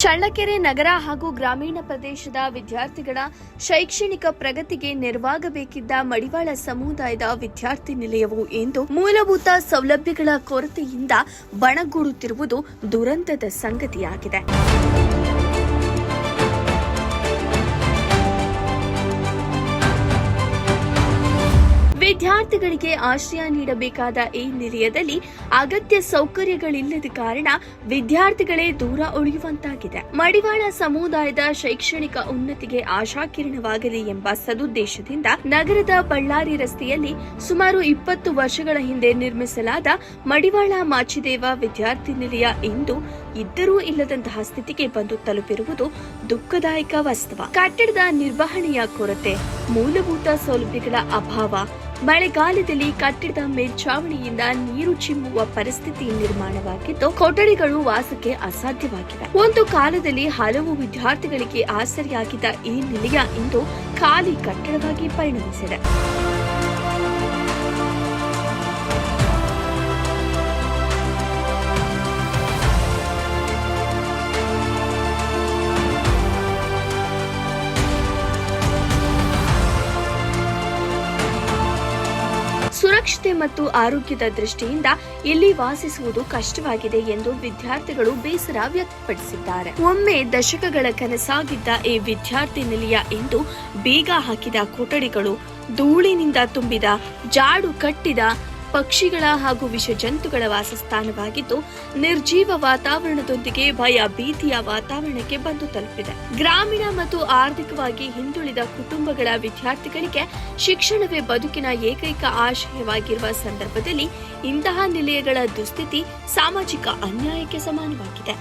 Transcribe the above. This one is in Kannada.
ಚಳ್ಳಕೆರೆ ನಗರ ಹಾಗೂ ಗ್ರಾಮೀಣ ಪ್ರದೇಶದ ವಿದ್ಯಾರ್ಥಿಗಳ ಶೈಕ್ಷಣಿಕ ಪ್ರಗತಿಗೆ ನೆರವಾಗಬೇಕಿದ್ದ ಮಡಿವಾಳ ಸಮುದಾಯದ ವಿದ್ಯಾರ್ಥಿ ನಿಲಯವು ಇಂದು ಮೂಲಭೂತ ಸೌಲಭ್ಯಗಳ ಕೊರತೆಯಿಂದ ಬಣಗೂಡುತ್ತಿರುವುದು ದುರಂತದ ಸಂಗತಿಯಾಗಿದೆ. ವಿದ್ಯಾರ್ಥಿಗಳಿಗೆ ಆಶ್ರಯ ನೀಡಬೇಕಾದ ಈ ನಿಲಯದಲ್ಲಿ ಅಗತ್ಯ ಸೌಕರ್ಯಗಳಿಲ್ಲದ ಕಾರಣ ವಿದ್ಯಾರ್ಥಿಗಳೇ ದೂರ ಉಳಿಯುವಂತಾಗಿದೆ. ಮಡಿವಾಳ ಸಮುದಾಯದ ಶೈಕ್ಷಣಿಕ ಉನ್ನತಿಗೆ ಆಶಾಕಿರಣವಾಗಲಿ ಎಂಬ ಸದುದ್ದೇಶದಿಂದ ನಗರದ ಬಳ್ಳಾರಿ ರಸ್ತೆಯಲ್ಲಿ ಸುಮಾರು ಇಪ್ಪತ್ತು ವರ್ಷಗಳ ಹಿಂದೆ ನಿರ್ಮಿಸಲಾದ ಮಡಿವಾಳ ಮಾಚಿದೇವ ವಿದ್ಯಾರ್ಥಿ ನಿಲಯ ಇಂದು ಇದ್ದರೂ ಇಲ್ಲದಂತಹ ಸ್ಥಿತಿಗೆ ಬಂದು ತಲುಪಿರುವುದು ದುಃಖದಾಯಕ ವಾಸ್ತವ. ಕಟ್ಟಡದ ನಿರ್ವಹಣೆಯ ಕೊರತೆ ಮೂಲಭೂತ ಸೌಲಭ್ಯಗಳ ಅಭಾವ. ಮಳೆಗಾಲದಲ್ಲಿ ಕಟ್ಟಡದ ಮೇಲ್ಛಾವಣಿಯಿಂದ ನೀರು ಚಿಮ್ಮುವ ಪರಿಸ್ಥಿತಿ ನಿರ್ಮಾಣವಾಗಿದ್ದು, ಕೊಠಡಿಗಳು ವಾಸಕ್ಕೆ ಅಸಾಧ್ಯವಾಗಿವೆ. ಒಂದು ಕಾಲದಲ್ಲಿ ಹಲವು ವಿದ್ಯಾರ್ಥಿಗಳಿಗೆ ಆಸರೆಯಾಗಿದ್ದ ಈ ನಿಲಯ ಇಂದು ಖಾಲಿ ಕಟ್ಟಡವಾಗಿ ಪರಿಣಮಿಸಿದೆ. ಸುರಕ್ಷತೆ ಮತ್ತು ಆರೋಗ್ಯದ ದೃಷ್ಟಿಯಿಂದ ಇಲ್ಲಿ ವಾಸಿಸುವುದು ಕಷ್ಟವಾಗಿದೆ ಎಂದು ವಿದ್ಯಾರ್ಥಿಗಳು ಬೇಸರ ವ್ಯಕ್ತಪಡಿಸಿದ್ದಾರೆ. ಒಮ್ಮೆ ದಶಕಗಳ ಕನಸಾಗಿದ್ದ ಈ ವಿದ್ಯಾರ್ಥಿ ನಿಲಯ ಇಂದು ಬೀಗ ಹಾಕಿದ ಕೊಠಡಿಗಳು, ಧೂಳಿನಿಂದ ತುಂಬಿದ, ಜಾಡು ಕಟ್ಟಿದ ಪಕ್ಷಿಗಳ ಹಾಗೂ ವಿಷಜಂತುಗಳ ವಾಸಸ್ಥಾನವಾಗಿದ್ದು, ನಿರ್ಜೀವ ವಾತಾವರಣದೊಂದಿಗೆ ಭಯ ಭೀತಿಯ ವಾತಾವರಣಕ್ಕೆ ಬಂದು ತಲುಪಿದೆ. ಗ್ರಾಮೀಣ ಮತ್ತು ಆರ್ಥಿಕವಾಗಿ ಹಿಂದುಳಿದ ಕುಟುಂಬಗಳ ವಿದ್ಯಾರ್ಥಿಗಳಿಗೆ ಶಿಕ್ಷಣವೇ ಬದುಕಿನ ಏಕೈಕ ಆಶಯವಾಗಿರುವ ಸಂದರ್ಭದಲ್ಲಿ ಇಂತಹ ನಿಲಯಗಳ ದುಸ್ಥಿತಿ ಸಾಮಾಜಿಕ ಅನ್ಯಾಯಕ್ಕೆ ಸಮಾನವಾಗಿದೆ.